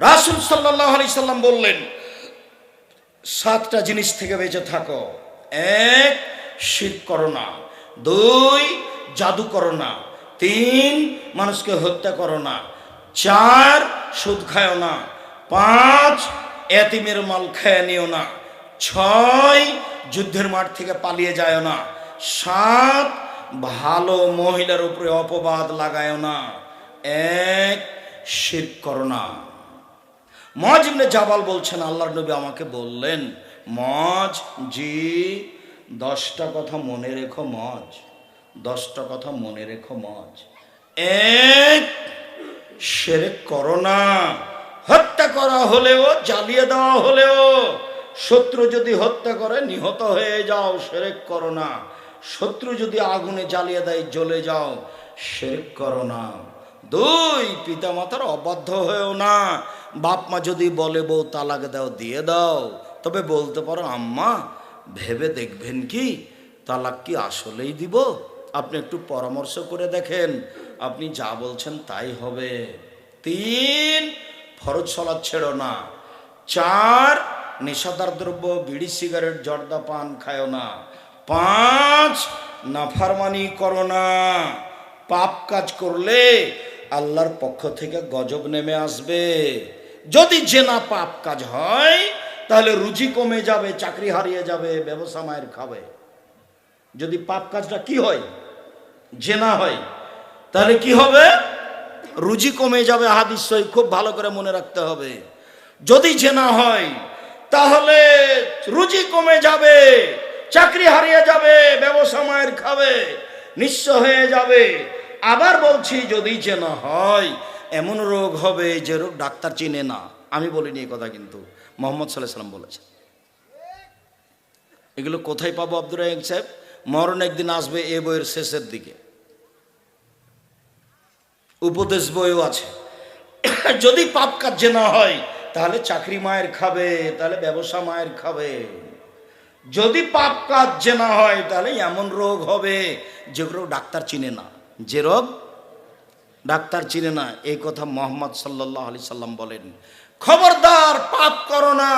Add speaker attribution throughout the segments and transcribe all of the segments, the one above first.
Speaker 1: রাসুল সাল্লাহ আলি সাল্লাম বললেন, সাতটা জিনিস থেকে বেঁচে থাকো। এক শীত করো না। দুই, জাদু করো না। তিন, মানুষকে হত্যা করো না। চার, সুদ খায়ও না। পাঁচ, এতিমের মাল খেয়ে নিও না। ছয়, যুদ্ধের মাঠ থেকে পালিয়ে যায় না। সাত, ভালো মহিলার উপরে অপবাদ লাগায় না। এক, শির করো না। মজ ইবনে জাবাল বলছেন, আল্লাহর নবী আমাকে বললেন, মজ জি, দশটা কথা মনে রেখো মজ, দশটা কথা মনে রেখো মজ। এক, সেরেক করো না, হত্যা করা হলেও, জ্বালিয়ে দেওয়া হলেও, শত্রু যদি হত্যা করে, নিহত হয়ে যাও, সেরেক করো না। শত্রু যদি আগুনে জ্বালিয়ে দেয়, জ্বলে যাও, সেরেক করো না। দুই পিতা মাতার অবাধ্য হয়েও না। বাপ মা যদি বলে, বউ তালাক দাও, দিয়ে দাও। তবে বলতে পারো, আম্মা, ভেবে দেখবেন কি? তালাক কি আসলেই দিব? আপনি একটু পরামর্শ করে দেখেন। আপনি যা বলছেন তাই হবে। তিন, ফরজ সলাদ ছেড়ো না। চার, নেশাদার দ্রব্য, বিড়ি, সিগারেট, জর্দা পান খায়ও না। পাঁচ, নাফারমানি করো না। পাপ কাজ করলে আল্লাহর পক্ষ থেকে গজব নেমে আসবে। যদি জেনা পাপ কাজ হয়, তাহলে রুচি কমে যাবে, চাকরি হারিয়ে যাবে, ব্যবসা মায়ের খাবে। যদি পাপ কাজটা কি হয়? জেনা হয়, তাহলে কি হবে? রুজি কমে যাবে, হাদিস খুব ভালো করে মনে রাখতে হবে। যদি জেনা হয়, তাহলে রুজি কমে যাবে, চাকরি হারিয়ে যাবে, ব্যবসা মায়ের খাবে, নিঃস্ব হয়ে যাবে। আবার বলছি, যদি জেনা হয়, এমন রোগ হবে যে রোগ ডাক্তার চিনে না। আমি বলিনি এই কথা কিন্তু। মোহাম্মদ সাল্লাহ সাল্লাম বলেছেন। এগুলো কোথায় পাবো আব্দুর রাহিম সাহেব? মরণ একদিন আসবে এ বইয়ের শেষের দিকে। উপদেশ বইও আছে। যদি পাপ কার্য না হয়, তাহলে চাকরি মায়ের খাবে, তাহলে ব্যবসা মায়ের খাবে। যদি পাপ কাজ না হয়, তাহলে এমন রোগ হবে যেগুলো ডাক্তার চিনে না। যে রোগ ডাক্তার চিনে না, এই কথা মোহাম্মদ সাল্লাহ আলি সাল্লাম বলেন। খবরদার, পাপ করো না।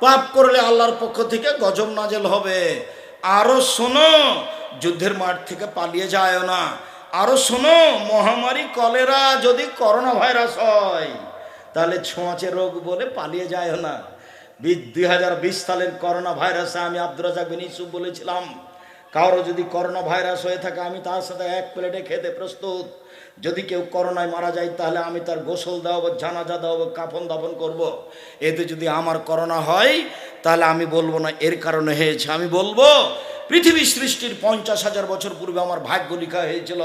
Speaker 1: পাপ করলে আল্লাহর পক্ষ থেকে গজব নাজেল হবে। আরও শোনো, যুদ্ধের মাঠ থেকে পালিয়ে যায় না। আরও শোনো, মহামারী কলেরা যদি করোনা ভাইরাস হয়, তাহলে ছোঁয়াচে রোগ বলে পালিয়ে যায় না। দুই হাজার বিশ সালের করোনা ভাইরাসে আমি আব্দুর রাজাক বিন ইসুফ বলেছিলাম কারও যদি করোনা ভাইরাস হয়ে থাকে, আমি তার সাথে এক প্লেটে খেতে প্রস্তুত। যদি কেউ করোনায় মারা যায়, তাহলে আমি তার গোসল দেওয়াবো, জানাজা দেওয়াবো, কাফন দাফন করব। এতে যদি আমার করোনা হয়, তাহলে আমি বলব না, এর কারণে হয়েছে। আমি বলব, পৃথিবী সৃষ্টির পঞ্চাশ হাজার বছর পূর্বে আমার ভাগ্য লেখা হয়েছিল,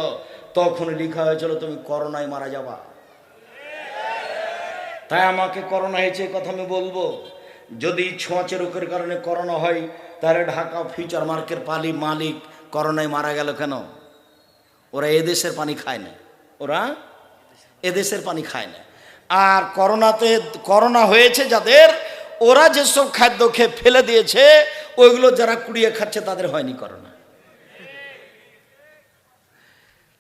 Speaker 1: তখন লেখা হয়েছিল, তুমি করোনায় মারা যাবা। তাই আমাকে করোনা হয়েছে কথা আমি বলব। যদি ছোঁয়াচে রোগের কারণে করোনা হয় তাহলে ঢাকা ফিউচার মার্কের পালি মালিক, করোনায় মারা গেল কেন? ওরা এদেশের পানি খায় না। ওরা এদেশের পানি খায় না। আর করোনাতে, করোনা হয়েছে যাদের, ওরা যেসব খাদ্য খেয়ে ফেলে দিয়েছে, ওইগুলো যারা কুড়িয়ে খাচ্ছে তাদের হয়নি করোনা।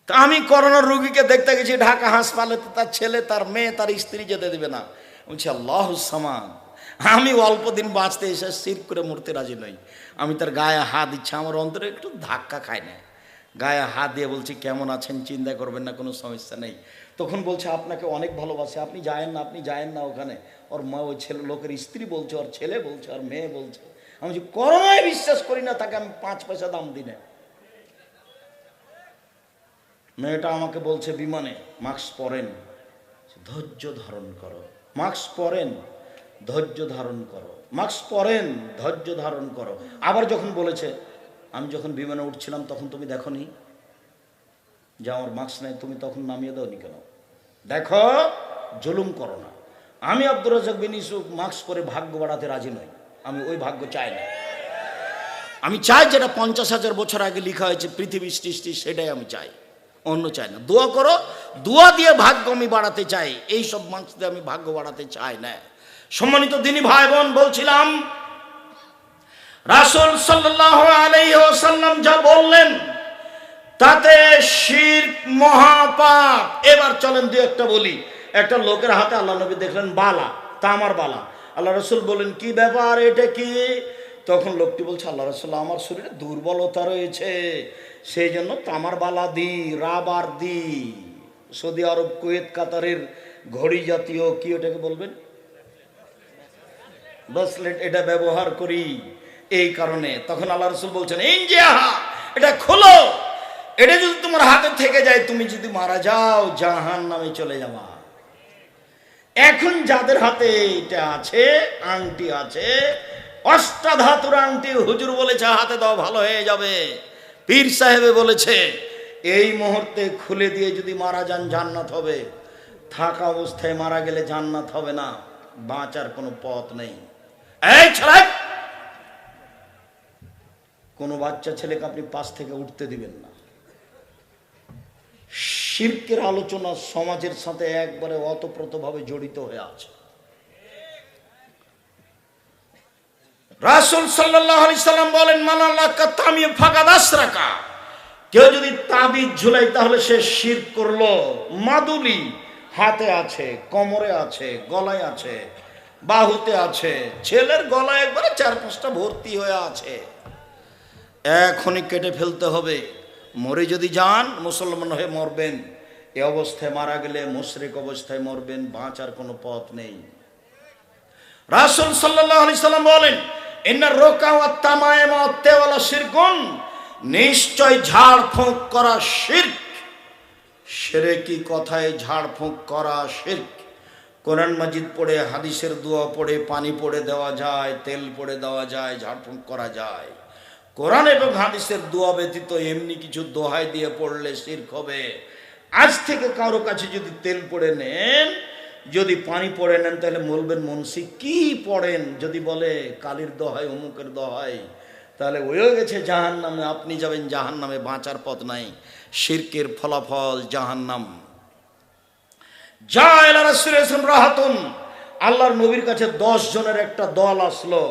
Speaker 1: তা আমি করোনার রুগীকে দেখতে গেছি, ঢাকা হাসপাতালে, তার ছেলে, তার মেয়ে, তার স্ত্রী যেতে দেবে না। বলছি, আল্লাহ সামান আমি অল্প দিন বাঁচতে এসে সির করে মরতে রাজি নই। আমি তার গায়ে হাত দিচ্ছি, আমার অন্তরে একটু ধাক্কা খায় না। গায়ে হাত দিয়ে বলছি, কেমন আছেন? চিন্তা করবেন না, কোনো সমস্যা নেই। তখন বলছে, আপনাকে অনেক ভালোবাসে, আপনি যায়েন না, আপনি যায়েন না ওখানে। ওর মা ওই ছেলে, লোকের স্ত্রী বলছে, ওর ছেলে বলছে, ওর মেয়ে বলছে। আমি বলছি, করোনায় বিশ্বাস করি না, তাকে আমি পাঁচ পয়সা দাম দিনে মেয়েটা আমাকে বলছে, বিমানে, মাস্ক পরেন। ধৈর্য ধারণ করো। মাস্ক পরেন। ধৈর্য ধারণ করো। মাস্ক পরেন, ধৈর্য ধারণ করো। আবার যখন বলেছে, আমি যখন বিমানে উঠছিলাম, তখন তুমি দেখনি? যে আমার মাস্ক নেই, তুমি তখন নামিয়ে দাওনি কেন? দেখো, জুলুম করো না। আমি আব্দুর রাজাক বিন ইসুফ মাস্ক পরে ভাগ্য বাড়াতে রাজি নই। আমি ওই ভাগ্য চাই না। আমি চাই যেটা পঞ্চাশ হাজার বছর আগে লেখা হয়েছে, পৃথিবী সৃষ্টি, সেটাই আমি চাই। অন্য চাই না। দোয়া করো, দোয়া দিয়ে ভাগ্য আমি বাড়াতে চাই। এই সব মাংস দিয়ে আমি ভাগ্য বাড়াতে চাই না। সম্মানিত দিনী ভাই বোন বলছিলাম, রাসুল আলাইসাল্লাম যা বললেন, তাতে শির মহাপাপ। এবার চলেন দু একটা বলি। একটা লোকের হাতে আল্লাহ নবী দেখলেন বালা, তামার বালা। আল্লাহ রসুল বলেন কি ব্যাপার, এটা কি? তখন লোকটি বলছে, আল্লাহ রসুল, আমার শরীরে দুর্বলতা রয়েছে সেই জন্য তামার বালা দি, রাবার দি। সৌদি আরব, কুয়েত, কাতারের ঘড়ি জাতীয়, কি ওটাকে বলবেন? ব্রেসলেট এটা ব্যবহার করি। এই কারণে তখন আল্লাহ রসুল বলছেন ইঞ্জিয়াহা এটা খোলো। এটা যদি তোমার হাতে থেকে যায়, তুমি যদি মারা যাও জাহান নামে চলে যাওয়া এখন যাদের হাতে এটা আছে, আংটি আছে, অষ্টাধাতুর আংটি, হুজুর বলেছে, হাতে দাও, ভালো হয়ে যাবে। পীর সাহেবে বলেছে, এই মুহূর্তে খুলে দিয়ে যদি মারা যান, জান্নাত হবে। থাকা অবস্থায় মারা গেলে জান্নাত হবে না। বাঁচার কোনো পথ নেই। এই ছেলে! কোনো বাচ্চা ছেলেকে আপনি পাশ থেকে উঠতে দিবেন না। শিল্পের আলোচনা সমাজের সাথে একবারে অতপ্রতভাবে জড়িত হয়ে আছে। রাসুল সাল্লাম বলেন রাখা কেউ যদি তাবিজ ঝুলাই, তাহলে সে শির করল। মাদুলি হাতে আছে, কোমরে আছে, গলায় আছে। বাহুতে আছে। ছেলের গলায় একবারে চার পাঁচটা ভর্তি হয়ে আছে। এখনই কেটে ফেলতে হবে। মরে যদি যান, মুসলমান হয়ে মরবেন। এ অবস্থায় মারা গেলে মুশরিক অবস্থায় মরবেন, বাঁচার কোনো পথ নেই। রাসুল সাল্লাহ আলি সাল্লাম বলেন এনার রোকা ও তামায়মা তেওয়ালা শিরকুন। নিশ্চয় ঝাড় ফুঁক করা শির্ক। সেরে কি কথায় ঝাড় ফুঁক করা শির্ক? কোরআন মাজিদ পড়ে, হাদিসের দোয়া পড়ে, পানি পড়ে দেওয়া যায়, তেল পড়ে দেওয়া যায়, ঝাড়ফুঁক করা যায়। কোরআন এবং হাদিসের দোয়া ব্যতীত এমনি কিছু দোহাই দিয়ে পড়লে শির্ক হবে। আজ থেকে কারও কাছে যদি তেল পড়ে নেন, যদি পানি পড়ে নেন, তাহলে বলবেন, মনসি, কি পড়েন? যদি বলে, কালির দোহাই, অমুকের দোহাই, তাহলে ওইও গেছে জাহান নামে আপনি যাবেন জাহান নামে বাঁচার পথ নাই। শির্কের ফলাফল জাহান্নাম। যা এলা রাহাতুন আল্লাহর নবীর কাছে দশ জনের একটা দল আসলো।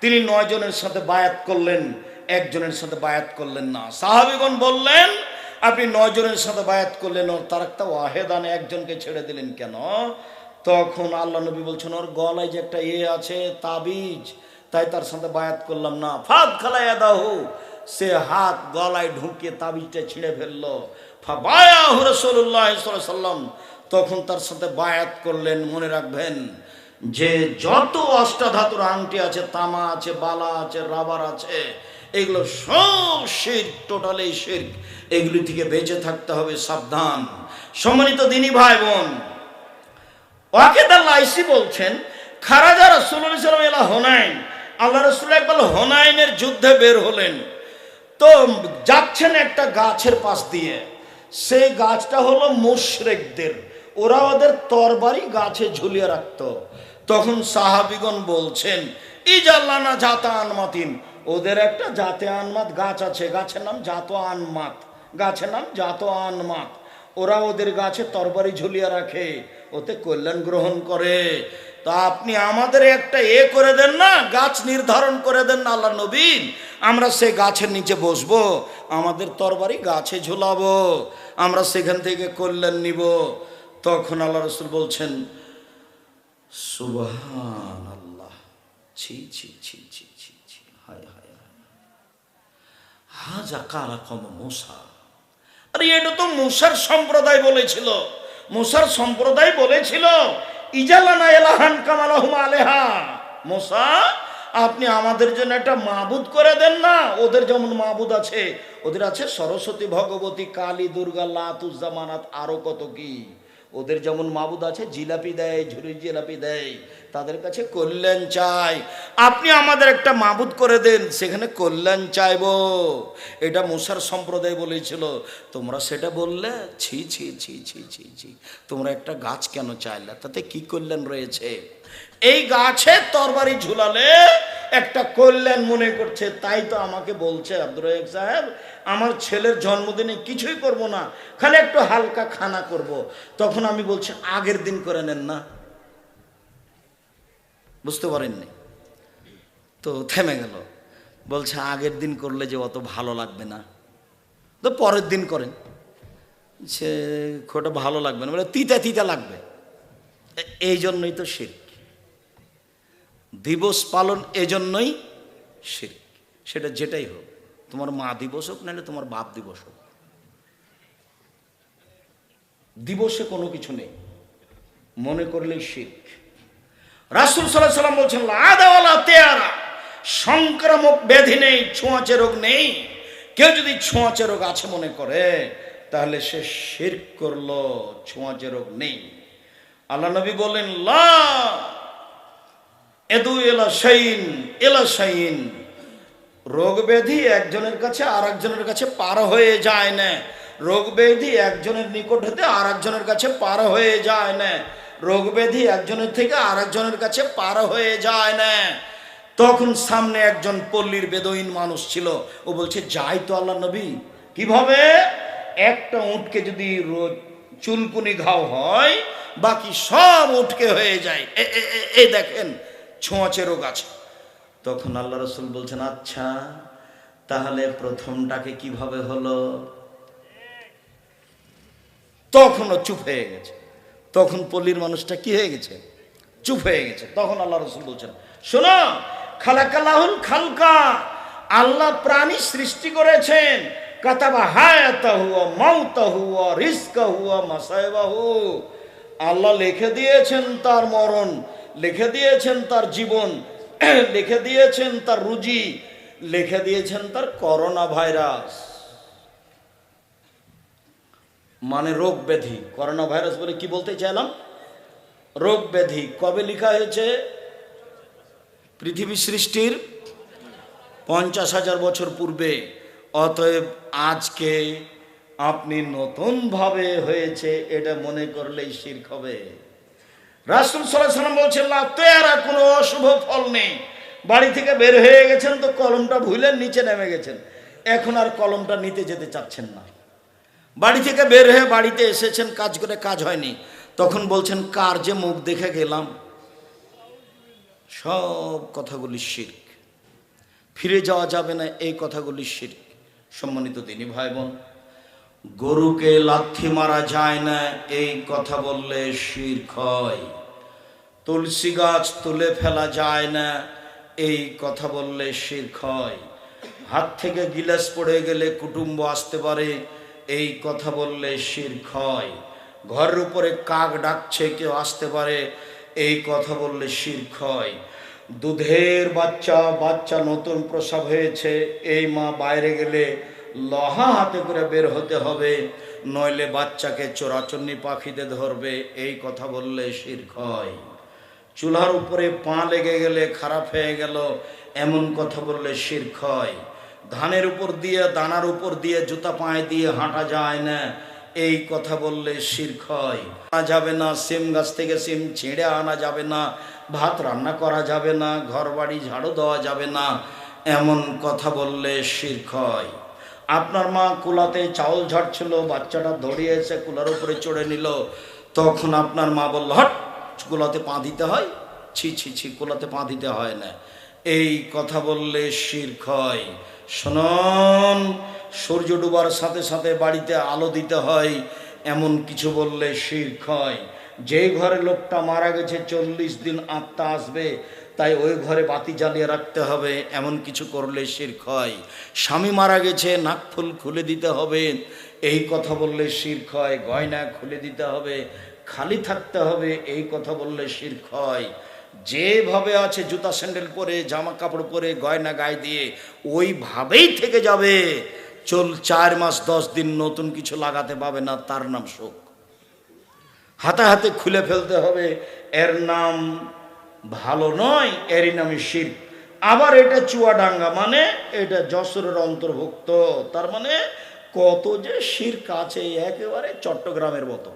Speaker 1: তিনি নয় জনের সাথে বায়াত করলেন একজনের সাথে বায়াত করলেন না। সাহাবিগণ বললেন, আপনি নয় জনের সাথে বায়াত করলেন ওর তার একটা ওয়াহেদানে একজনকে ছেড়ে দিলেন কেন? তখন আল্লাহ নবী বলছেন, ওর গলায় যে একটা ইয়ে আছে, তাবিজ, তাই তার সাথে বায়াত করলাম না। ফাদ খালাইয়া দাহু সে হাত গলায় ঢুকিয়ে তাবিজটা ছিঁড়ে ফেলল। ফাবায়াহু আলাইহি সাল্লাম তখন তার সাথে বায়াত করলেন, মনে রাখবেন, যে যত অষ্টাধাতুর আংটি আছে, তামা আছে, বালা আছে, রাবার আছে, এগুলো সব শির টোটালি শির এগুলি থেকে বেঁচে থাকতে হবে, সাবধান। সম্মানিত দিনী ভাই বোন ওয়াকেদাল্লাহ আইসি বলছেন, খারাজা রসুল্লাহ সাল্লাম এলা হোনাইন। আল্লাহ রসুল একবার হোনাইনের যুদ্ধে বের হলেন। তো যাচ্ছেন একটা গাছের পাশ দিয়ে। সেই গাছটা হলো মুশরেকদের। ওরা ওদের তরবারি গাছে ঝুলিয়ে রাখতো। তখন সাহাবিগণ বলছেন ইজাল্লানা জাতা আনমাতিন ওদের একটা জাতে আনমাত গাছ আছে, গাছের নাম জাত আনমাত গাছের নাম জাত আনমাত ওরা ওদের গাছে তরবারি ঝুলিয়ে রাখে, ওতে কল্যাণ গ্রহণ করে। তা আপনি আমাদের একটা এ করে দেন না, গাছ নির্ধারণ করে দেন না আল্লাহ নবীন আমরা সে গাছের নিচে বসবো, আমাদের তরবারি গাছে ঝুলাবো, আমরা সেখান থেকে কল্যাণ নিব। তখন আল্লাহ রসুল বলছেন সুবহান আল্লাহ ছি ছি ছি ছি ছি ছি, হায় হায় হায় হাজা কারা কম মশা আরে, এটা তো মুসার সম্প্রদায় বলেছিল। মুসার সম্প্রদায় বলেছিল ইজালানা এলাহান কামালাহুম আলেহা। মোসা আপনি আমাদের জন্য একটা মাবুদ করে দেন না। ওদের যেমন মাবুদ আছে, ওদের আছে সরস্বতী ভগবতী, কালী দুর্গা লাতুজ্জামানাত আরও কত কি। ওদের যেমন মাবুদ আছে, জিলাপি দেয়, ঝুরি জিলাপি দেয়, তাদের কাছে কল্যাণ চাই। আপনি আমাদের একটা মাবুদ করে দেন, সেখানে কল্যাণ চাইব। এটা মুসার সম্প্রদায় বলেছিল, তোমরা সেটা বললে, ছি ছি ছি ছি ছি ছি, তোমরা একটা গাছ কেন চাইলে? তাতে কি কল্যাণ রয়েছে? এই গাছে তরবারি ঝুলালে একটা কল্যাণ মনে করছে, তাই তো আমাকে বলছে আব্দুর সাহেব, আমার ছেলের জন্মদিনে কিছুই করব না, খালি একটু হালকা খানা করব। তখন আমি বলছি, আগের দিন করে নেন না। বুঝতে পারেননি? তো থেমে গেল। বলছে, আগের দিন করলে যে অত ভালো লাগবে না। তো পরের দিন করেন। সে খোটা ভালো লাগবে না বলে তিতা তিতা লাগবে। এই জন্যই তো শির। দিবস পালন এজন্যই শির সেটা যেটাই হোক, তোমার মা দিবস হোক, নাহলে তোমার বাপ দিবস হোক। দিবসে কোনো কিছু নেই, মনে করলেই শিখ রাসুল সাল্লাহ সাল্লাম বলছেন আদাওয়ালা তেয়ারা, সংক্রামক ব্যাধি নেই, ছোঁয়াচে রোগ নেই। কেউ যদি ছোঁয়াচে রোগ আছে মনে করে, তাহলে সে শির করল, ছোঁয়াচে রোগ নেই। আল্লাহ নবী বললেন, লা এদু এলা শাইন রোগ ব্যাধি একজনের কাছে আর একজনের কাছে পার হয়ে যায় না। রোগ ব্যাধি একজনের নিকট হতে আর একজনের কাছে পার হয়ে যায় না। রোগ ব্যাধি একজনের থেকে আর একজনের কাছে পার হয়ে যায় না। তখন সামনে একজন পল্লীর বেদইন মানুষ ছিল। ও বলছে, যাই তো আল্লাহ নবী। কীভাবে? একটা উটকে যদি চুলকুনি ঘাও হয়, বাকি সব উটকে হয়ে যায়। এ- দেখেন ছোঁয়াচে রোগ আছে। তখন আল্লাহ রসুল বলছেন আচ্ছা তাহলে প্রথমটাকে কীভাবে হলো? তখনও চুপ হয়ে গেছে। তখন পল্লীর মানুষটা কি হয়ে গেছে? চুপ হয়ে গেছে। তখন আল্লাহ রসুল বলছেন, শোনো খালাকালাহুল খালকা, আল্লাহ প্রাণী সৃষ্টি করেছেন। মাসাইবাহু আল্লাহ লিখে দিয়েছেন তার মরণ। লিখে দিয়েছেন তার জীবন, লিখে দিয়েছেন তার রুজি, লিখে দিয়েছেন তার করোনা ভাইরাস মানে রোগ ব্যাধি। করোনা ভাইরাস বলে কি বলতে চাইলাম? রোগ ব্যাধি। কবে লেখা হয়েছে? পৃথিবী সৃষ্টির পঞ্চাশ হাজার বছর পূর্বে। অতএব আজকে আপনি নতুনভাবে হয়েছে, এটা মনে করলেই শির্ক হবে। রাসুল সাল্লাহ সাল্লাম বলছেন না তেয়ারা, কোনো অশুভ ফল নেই। বাড়ি থেকে বের হয়ে গেছেন তো কলমটা ভুলেন নিচে নেমে গেছেন। এখন আর কলমটা নিতে যেতে চাচ্ছেন না। বাড়ি থেকে বের হয়ে বাড়িতে এসেছেন, কাজ করে কাজ হয়নি। তখন বলছেন, কার যে মুখ দেখে গেলাম? সব কথাগুলি শির্ক। ফিরে যাওয়া যাবে না, এই কথাগুলি শির্ক। সম্মানিত তিনি ভাই বোন গরুকে লাথি মারা যায় না, এই কথা বললে শির্ক হয় তুলসী গাছ তুলে ফেলা যায় না, এই কথা বললে শির্ক হয় হাত থেকে গিলাস পড়ে গেলে কুটুম্ব আসতে পারে, এই কথা বললে শির্ক হয় ঘরের উপরে কাক ডাকছে, কেউ আসতে পারে, এই কথা বললে শির্ক হয় দুধের বাচ্চা বাচ্চা নতুন প্রসব হয়েছে, এই মা বাইরে গেলে লহা হাতে করে বের হতে হবে, নইলে বাচ্চাকে চোরাচন্নি পাখিতে ধরবে, এই কথা বললে শির্ক হয়। চুলার উপরে পা লেগে গেলে খারাপ হয়ে গেল, এমন কথা বললে শির্ক হয়। ধানের উপর দিয়ে, দানার উপর দিয়ে, জুতা পায়ে দিয়ে হাঁটা যায় না, এই কথা বললে শির্ক হয়। আনা যাবে না, সিম গাছ থেকে সিম ছিঁড়ে আনা যাবে না, ভাত রান্না করা যাবে না ঘর বাড়ি ঝাড়ু দেওয়া যাবে না, এমন কথা বললে শির্ক হয়। আপনার মা কুলাতে চাউল ঝাড়ছিল, বাচ্চাটা দৌড়িয়ে এসে কুলার উপরে চড়ে নিল। তখন আপনার মা বলল, হট, কুলাতে পা দিতে হয়? ছি ছি ছি, কুলাতে পা দিতে হয় না। এই কথা বললে শির্ক হয় শোনন, সূর্য ডুবার সাথে সাথে বাড়িতে আলো দিতে হয়, এমন কিছু বললে শির্ক হয় যে ঘরে লোকটা মারা গেছে, চল্লিশ দিন আত্মা আসবে তাই ওই ঘরে বাতি জ্বালিয়ে রাখতে হবে, এমন কিছু করলে শির্ক হয়। স্বামী মারা গেছে নাকফুল খুলে দিতে হবে, এই কথা বললে শির্ক হয়, গয়না খুলে দিতে হবে, খালি থাকতে হবে, এই কথা বললে শির্ক হয়। যেভাবে আছে, জুতা স্যান্ডেল পরে, জামা কাপড় পরে, গয়না গায়ে দিয়ে, ওইভাবেই থেকে যাবে। চল চার মাস, দশ দিন নতুন কিছু লাগাতে পাবে না, তার নাম শোক। হাতে হাতে খুলে ফেলতে হবে, এর নাম ভালো নয়, এরই নামে শির। আবার এটা চুয়াডাঙ্গা মানে এটা যশোরের অন্তর্ভুক্ত। তার মানে কত যে শির কাছে একেবারে চট্টগ্রামের মতো।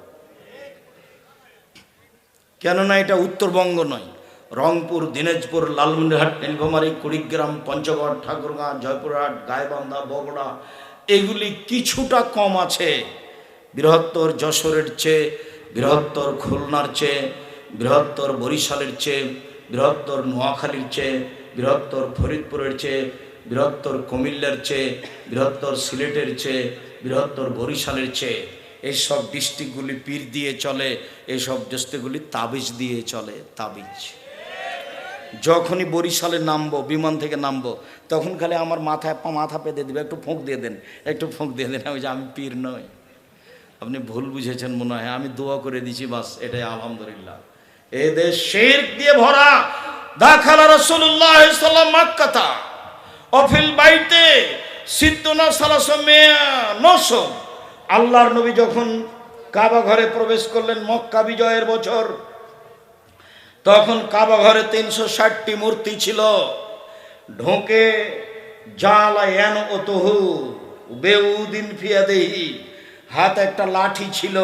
Speaker 1: কেননা এটা উত্তরবঙ্গ নয়, রংপুর, দিনাজপুর, লালমনিরহাট, নীলফামারী, কুড়িগ্রাম, পঞ্চগড়, ঠাকুরগাঁ, জয়পুরহাট, গাইবান্ধা, বগুড়া, এগুলি কিছুটা কম আছে। বৃহত্তর যশোরের চেয়ে, বৃহত্তর খুলনার চেয়ে বৃহত্তর বরিশালের চেয়ে, বৃহত্তর নোয়াখালীর চেয়ে, বৃহত্তর ফরিদপুরের চেয়ে, বৃহত্তর কুমিল্লার চেয়ে, বৃহত্তর সিলেটের চেয়ে, বৃহত্তর বরিশালের চেয়ে এইসব ডিস্ট্রিক্টগুলি পীর দিয়ে চলে এইসব ডিস্ট্রিক্টগুলি তাবিজ দিয়ে চলে, তাবিজ। যখনই বরিশালে নামবো, বিমান থেকে নামবো, তখন খালি আমার মাথায় মাথা পেতে দেবে, একটু ফোঁক দিয়ে দেন, একটু ফোঁক দিয়ে দেন। আমি যে আমি পীর নই। আপনি ভুল বুঝেছেন মনে হয়, আমি দোয়া করে দিছি বাস, এটাই আলহামদুলিল্লাহ। এ শের দিয়ে ভরা। দাখালা রসুল্লাহ সাল্লাম মাক্কাতা। অফিল বাইতে সিদ্ধনা সালাসমে নসব আল্লাহর নবী যখন কাবা ঘরে প্রবেশ করলেন মক্কা বিজয়ের বছর, তখন কাবা ঘরে তিনশো ষাটটি মূর্তি ছিল। ঢোকে জালা এন ও তহু, বেউদিন ফিয়া দেহি হাত একটা লাঠি ছিল।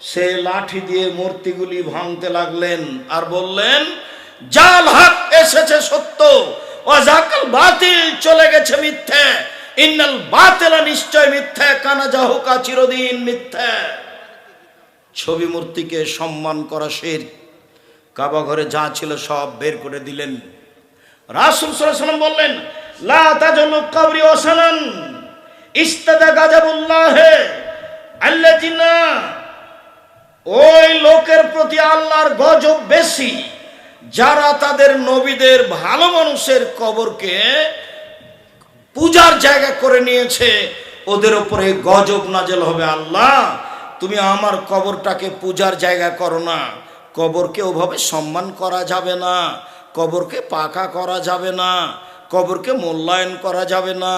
Speaker 1: সে লাঠি দিয়ে মূর্তিগুলি ভাঙতে লাগলেন আর বললেন, জাল হাত এসেছে সত্য, অজাকাল বাতিল চলে গেছে মিথ্যে, ইন্নাল বাতিলা নিশ্চয় মিথ্যে, কানা যাহুকা চিরদিন মিথ্যে। ছবি মূর্তিকে সম্মান করা শের। কাবা ঘরে যা ছিল সব বের করে দিলেন। রাসুল সাল্লাম বললেন, লা তাজলু কবরি ওসানান, ইস্তাদা গাজাবুল্লাহ আল্লাজিনা ওই লোকের প্রতি আল্লাহর গজব বেশি, যারা তাদের নবীদের ভালো মানুষের কবরকে পূজার জায়গা করে নিয়েছে, ওদের উপরে গজব নাজেল হবে। আল্লাহ, তুমি আমার কবরটাকে পূজার জায়গা করো না। কবরকে ওভাবে সম্মান করা যাবে না, কবরকে পাকা করা যাবে না, কবরকে মূল্যায়ন করা যাবে না,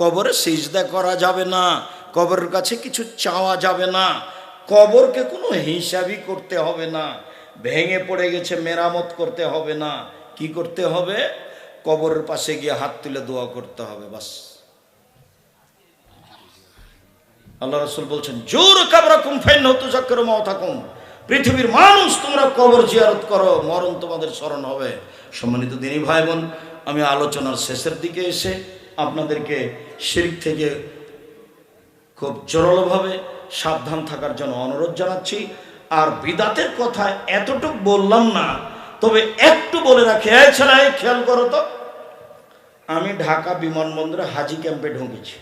Speaker 1: কবরে সিজদা করা যাবে না, কবরের কাছে কিছু চাওয়া যাবে না। কবরকে কোনো হিসাবই করতে হবে না। ভেঙে পড়ে গেছে, মেরামত করতে হবে না। কি করতে হবে? কবরের পাশে গিয়ে হাত তুলে দোয়া করতে হবে, বাস। আল্লাহ রসুল বলছেন, জোর কাবরাকুম ফাইন হতু চক্র মাও থাকুন পৃথিবীর মানুষ, তোমরা কবর জিয়ারত করো, মরণ তোমাদের স্মরণ হবে। সম্মানিত দিনী ভাই বোন আমি আলোচনার শেষের দিকে এসে আপনাদেরকে শিরিক থেকে খুব জোরালোভাবে সাবধান থাকার জন্য অনুরোধ জানাচ্ছি। আর বিদাতের কথা এতটুকু বললাম না, তবে একটু বলে রাখি, এই খেয়াল করো তো, আমি ঢাকা বিমানবন্দরে হাজি ক্যাম্পে ঢুকেছি।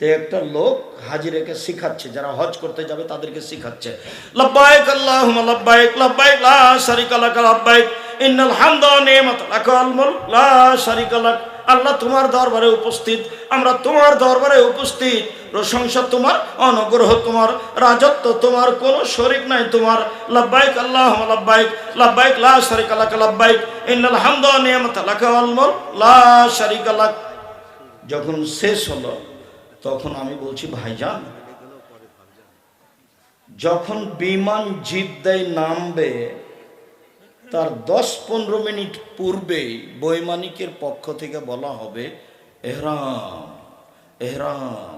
Speaker 1: তো একটা লোক হাজিরাকে শিখাচ্ছে, যারা হজ করতে যাবে তাদেরকে শিখাচ্ছে। লা আল্লাহ তোমার দরবারে উপস্থিত, আমরা তোমার দরবারে উপস্থিত। প্রশংসা তোমার, অনুগ্রহ তোমার, রাজত্ব তোমার, কোনো শরিক নাই তোমার। লব্বাইক আল্লাহ লব্বাইক লব্বাইক, লা শারিকা লাক লব্বাইক। ইন্নাল হামদা ওয়া নি'মাত লাকাল মুলক, লা শারিকা লাক। যখন শেষ হলো, তখন আমি বলছি, ভাইজান, যখন বিমান জিদ্দায় নামবে, তার দশ পনেরো মিনিট পূর্বেই বৈমানিকের পক্ষ থেকে বলা হবে, এহরাম এহরাম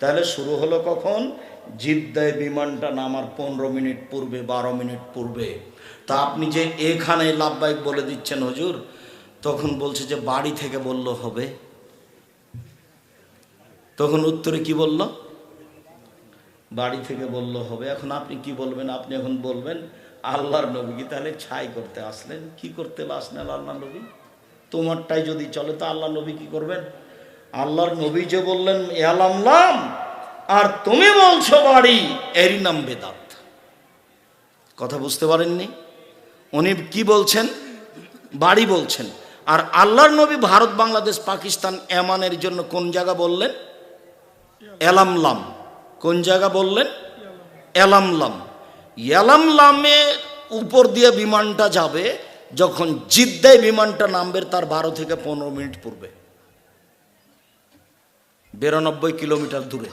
Speaker 1: তাহলে শুরু হলো কখন? জিদ্দায় বিমানটা নামার পনেরো মিনিট পূর্বে, বারো মিনিট পূর্বে। তা আপনি যে এখানে লাভবাইক বলে দিচ্ছেন হুজুর, তখন বলছে যে বাড়ি থেকে বলল হবে। তখন উত্তরে কি বলল? বাড়ি থেকে বলল হবে। এখন আপনি কি বলবেন? আপনি এখন বলবেন, আল্লাহর নবী কি তাহলে ছাই করতে আসলেন? কি করতে আসলেন আল্লাহ নবী? তোমারটাই যদি চলে, তো আল্লাহ নবী কি করবেন? আল্লাহর নবী যে বললেন এলামলাম আর তুমি বলছো বাড়ি, এরই নাম বেদাত। কথা বুঝতে পারেননি? উনি কি বলছেন? বাড়ি বলছেন। আর আল্লাহর নবী ভারত, বাংলাদেশ, পাকিস্তান, এমানের জন্য কোন জায়গা বললেন? এলামলাম কোন জায়গা বললেন? এলামলাম এলামলামে উপর দিয়ে বিমানটা যাবে, যখন জিদ্দায় বিমানটা নামবে, তার বারো থেকে পনেরো মিনিট পূর্বে। বিরানব্বই কিলোমিটার দূরে।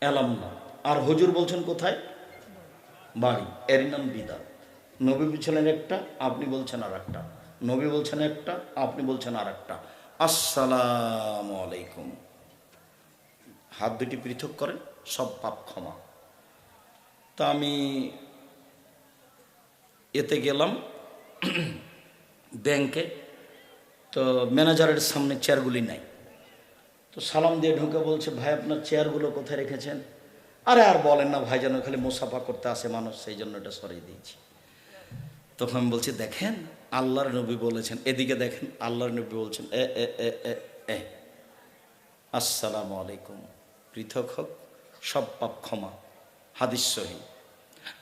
Speaker 1: এলামলাম আর হুজুর বলছেন কোথায়? বাড়ি। এরই নাম বিদা। নবী বলছিলেন একটা, আপনি বলছেন আর একটা নবী বলছেন একটা, আপনি বলছেন আর একটা আসসালাম আলাইকুম। হাত দুটি পৃথক করেন, সব পাপ ক্ষমা। তা আমি এতে গেলাম ব্যাংকে। তো ম্যানেজারের সামনে চেয়ারগুলি নাই। তো সালাম দিয়ে ঢুকে বলছে, ভাই, আপনার চেয়ারগুলো কোথায় রেখেছেন? আরে আর বলেন না ভাই, যেন খালি মুসাফা করতে আসে মানুষ, সেই জন্য এটা সরিয়ে দিয়েছি। তখন আমি বলছি, দেখেন, আল্লাহর নবী বলেছেন। এদিকে দেখেন, আল্লাহর নবী বলছেন, এ এ এ এ এ, আসসালামু আলাইকুম। পৃথক হোক, সব পাপ ক্ষমা। হাদিস সহি।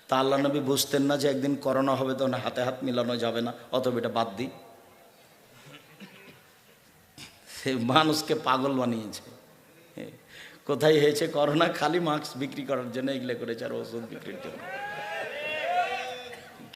Speaker 1: তা আল্লাহ নবী বুঝতেন না যে একদিন করোনা হবে, তখন হাতে হাত মিলানো যাবে না অতএব এটা বাদ দিই। সে মানুষকে পাগল বানিয়েছে। কোথায় হয়েছে করোনা, খালি মাস্ক বিক্রি করার জন্য এগুলো করেছে আর ওষুধ বিক্রির জন্য।